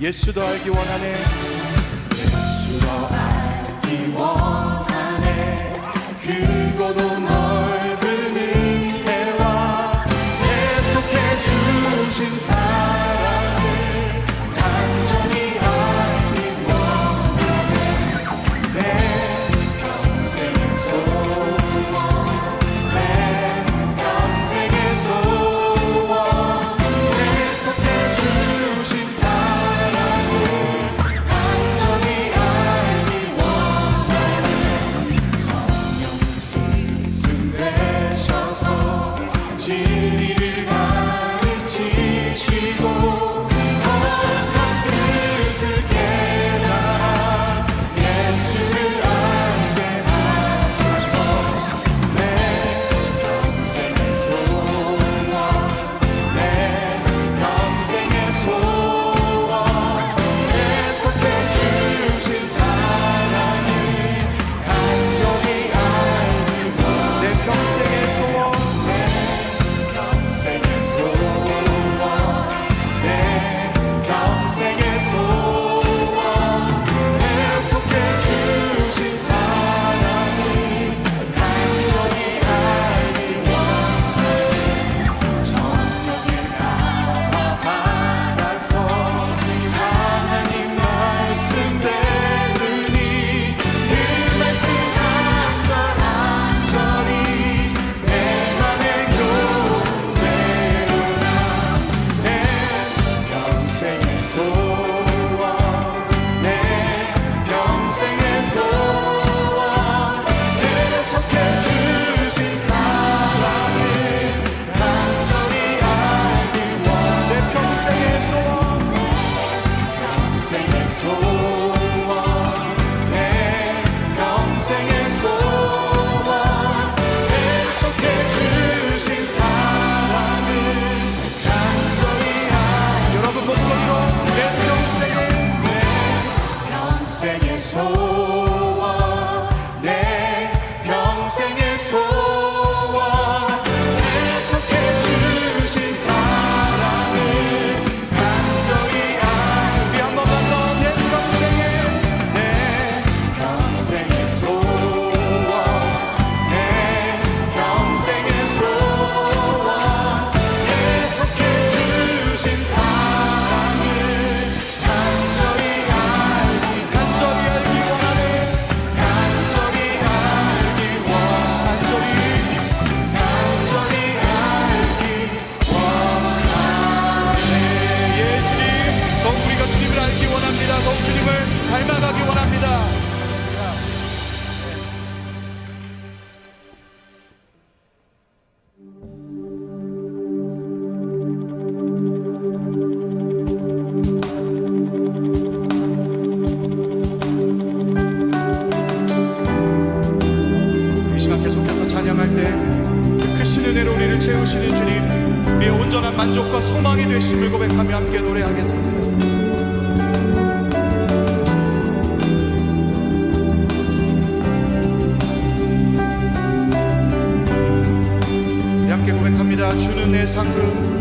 예수도 알기 원하네. 예수도 알기 원하네. 그곳도 너 온전한 만족과 소망이 되심을 고백하며 함께 노래하겠습니다. 함께 고백합니다. 주는 내 상급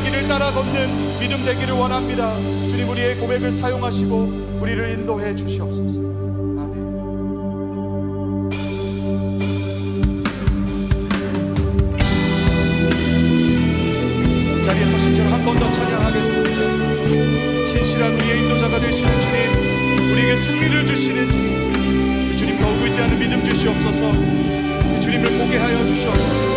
십자가의 길을 따라 걷는 믿음 되기를 원합니다. 주님 우리의 고백을 사용하시고 우리를 인도해 주시옵소서. 아멘. 이 자리에 서신 채로 한 번 더 찬양하겠습니다. 신실한 우리의 인도자가 되시는 주님 우리에게 승리를 주시는 주님 그 주님 더욱 의지하는 믿음 주시옵소서. 그 주님을 보게 하여 주시옵소서